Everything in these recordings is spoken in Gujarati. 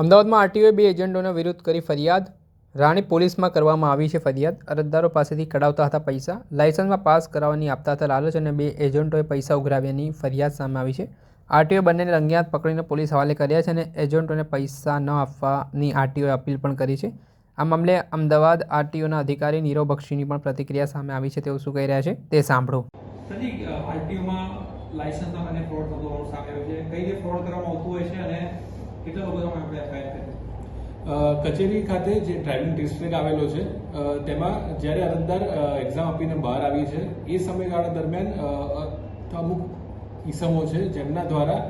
અમદાવાદમાં આરટીઓએ બે એજન્ટોના વિરુદ્ધ કરી ફરિયાદ. રાણી પોલીસમાં કરવામાં આવી છે ફરિયાદ. અરજદારો પાસેથી કઢાવતા હતા પૈસા. લાયસન્સમાં પાસ કરાવવાની આપતા હતા લાલચ અને બે એજન્ટોએ પૈસા ઉઘરાવ્યાની ફરિયાદ સામે આવી છે. આરટીઓએ બંનેને રંગિયાત પકડીને પોલીસ હવાલે કર્યા છે અને એજન્ટોને પૈસા ન આપવાની આરટીઓએ અપીલ પણ કરી છે. આ મામલે અમદાવાદ આરટીઓના અધિકારી નીરવ બક્ષીની પણ પ્રતિક્રિયા સામે આવી છે તેઓ શું કહી રહ્યા છે તે સાંભળો. આરટીઓમાં મને ફ્રોડ થતો સામે આવ્યું છે. કઈ રીતે ફ્રોડ કરવામાં આવતું હોય છે અને કેટલા લોકો સામે આપણે એફઆઈઆર કરી કચેરી ખાતે જે ડ્રાઇવિંગ ટેસ્ટ ટ્રેક આવેલો છે તેમાં જ્યારે અરજદાર એક્ઝામ આપીને બહાર આવી છે, એ સમયગાળા દરમિયાન અમુક ઇસમો છે, જેમના દ્વારા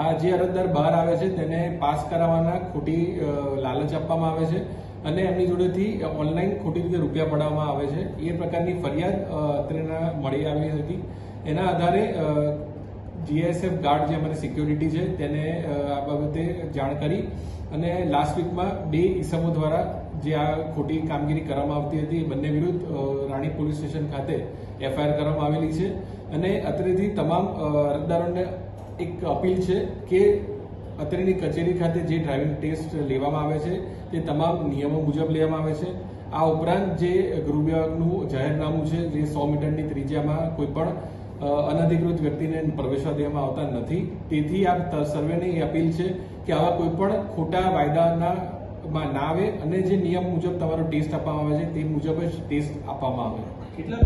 આ જે અરજદાર બહાર આવે છે, તેને પાસ કરાવવાના ખોટી લાલચ આપવામાં આવે છે અને એમની જોડેથી ઓનલાઈન ખોટી રીતે રૂપિયા પડાવવામાં આવે છે. એ પ્રકારની ફરિયાદ અત્રેના મળી આવી હતી. એના આધારે જીએસએફ ગાર્ડ જે અમારી સિક્યોરિટી છે તેને આ બાબતે જાણ કરી અને લાસ્ટ વીકમાં બે ઈસમો દ્વારા જે આ ખોટી કામગીરી કરવામાં આવતી હતી એ બંને વિરુદ્ધ રાણી પોલીસ સ્ટેશન ખાતે એફઆઈઆર કરવામાં આવેલી છે. અને અત્રેથી તમામ અરજદારોને એક અપીલ છે કે અત્રેની કચેરી ખાતે જે ડ્રાઇવિંગ ટેસ્ટ લેવામાં આવે છે તે તમામ નિયમો મુજબ લેવામાં આવે છે. આ ઉપરાંત જે ગૃહ વિભાગનું જાહેરનામું છે જે સો મીટરની ત્રિજ્યામાં કોઈ પણ અ, અનધિકૃત વ્યક્તિને પ્રવેશવા દેવામાં આવતા નથી. તેથી આ સર્વેની એ અપીલ છે કે આવા કોઈ પણ ખોટા વાયદાના માં ના આવે અને જે નિયમ મુજબ તમારો ટેસ્ટ આપવામાં આવે છે તે મુજબ જ ટેસ્ટ આપવામાં આવે. કેટલા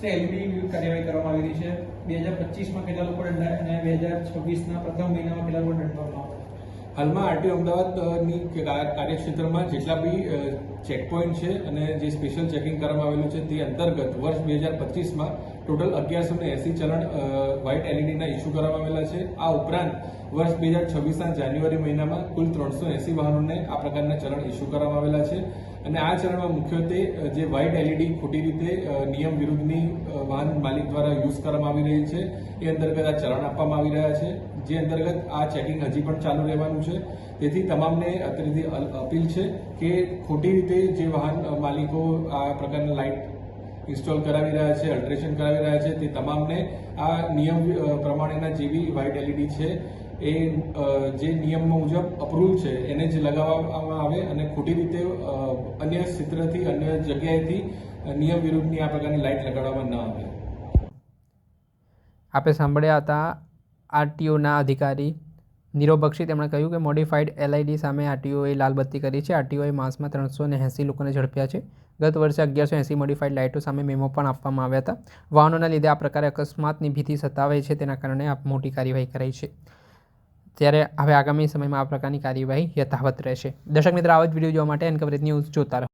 સે એલબી વિરુદ્ધ કાર્યવાહી કરવામાં આવી રહી છે? બે હજાર પચીસમાં કેટલા લોકો દંડાય અને બે હજાર છવ્વીસના પ્રથમ મહિનામાં કેટલા લોકો દંડવામાં આવે હાલમાં આરટીઓ અમદાવાદની કાર્યક્ષેત્રમાં જેટલા બી ચેકપોઈન્ટ છે અને જે સ્પેશિયલ ચેકિંગ કરવામાં આવેલું છે તે અંતર્ગત વર્ષ બે હજાર પચીસમાં ટોટલ અગિયારસો ને એસી ચલણ વ્હાઇટ એલઈડીના ઇસ્યુ કરવામાં આવેલા છે. આ ઉપરાંત વર્ષ બે હજાર છવ્વીસના જાન્યુઆરી મહિનામાં કુલ ત્રણસો એસી વાહનોને આ પ્રકારના ચલણ ઇસ્યુ કરવામાં આવેલા છે. અને આ ચલણમાં મુખ્યત્વે જે વ્હાઇટ એલઈડી ખોટી રીતે નિયમ વિરુદ્ધની વાહન માલિક દ્વારા યુઝ કરવામાં આવી રહી છે. એ અંતર્ગત આ ચલણ આપવામાં આવી રહ્યા છે. જે અંતર્ગત આ ચેકિંગ હજી પણ ચાલુ રહેવાનું છે. તેથી તમામને અત્યારથી અપીલ છે કે ખોટી રીતે જે વાહન માલિકો આ પ્રકારના લાઇટ ઇન્સ્ટોલ કરાવી રહ્યા છે, અલ્ટ્રેશન કરાવી રહ્યા છે, તે તમામને આ નિયમ પ્રમાણેના જે બી વ્હાઇટ એલઈડી છે, એ જે નિયમ મુજબ અપ્રુવ છે, એને જ લગાવવામાં આવે અને ખોટી રીતે અન્ય ક્ષેત્રથી, અન્ય જગ્યાએથી નિયમ વિરુદ્ધની આ પ્રકારની લાઇટ લગાડવામાં ન આવે. આપે સાંભળ્યા હતા આરટીઓના અધિકારી નીરવ બક્ષી તેમણે કહ્યું કે મોડિફાઈડ એલઆઈડી સામે આરટીઓએ લાલબત્તી કરી છે. આરટીઓએ માસમાં ત્રણસો ને એંસી લોકોને ઝડપ્યા છે. ગત વર્ષે અગિયારસો એંસી મોડિફાઈડ લાઇટો સામે મેમો પણ આપવામાં આવ્યા હતા. વાહનોના લીધે આ પ્રકારે અકસ્માતની ભીતિ સતાવે છે, તેના કારણે આ મોટી કાર્યવાહી કરાઈ છે. ત્યારે હવે આગામી સમયમાં આ પ્રકારની કાર્યવાહી યથાવત રહેશે. દર્શક મિત્ર, આવા જ વીડિયો જોવા માટે એનકવરેજ ન્યૂઝ જોતા રહો.